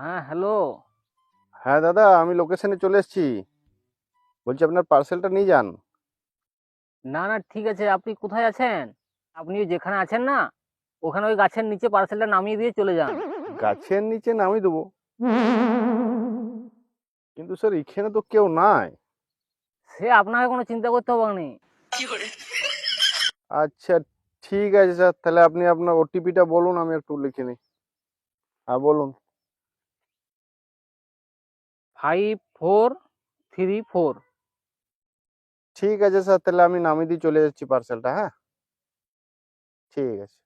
হ্যাঁ হ্যালো হ্যাঁ দাদা আমি লোকেশনে চলে এসেছি। বলছি আপনার পার্সেলটা নিয়ে যান। না না ঠিক আছে আপনি কোথায় আছেন? আপনি যেখানে আছেন না ওখানে ওই গাছের নিচে পার্সেলটা নামিয়ে দিয়ে চলে যান। গাছের নিচে নামিয়ে দেবো। কিন্তু স্যার এখানে তো কেউ নাই। সে আপনাকে কোনো চিন্তা করতে হবে না। আচ্ছা ঠিক আছে স্যার তাহলে আপনি আপনার ওটিপিটা বলুন আমি একটু লিখে নিই। হ্যাঁ বলুন। ফাইভ ফোর থ্রি ফোর ঠিক আছে স্যার তাহলে আমি নামিয়ে দিয়ে চলে যাচ্ছি পার্সেলটা হ্যাঁ ঠিক আছে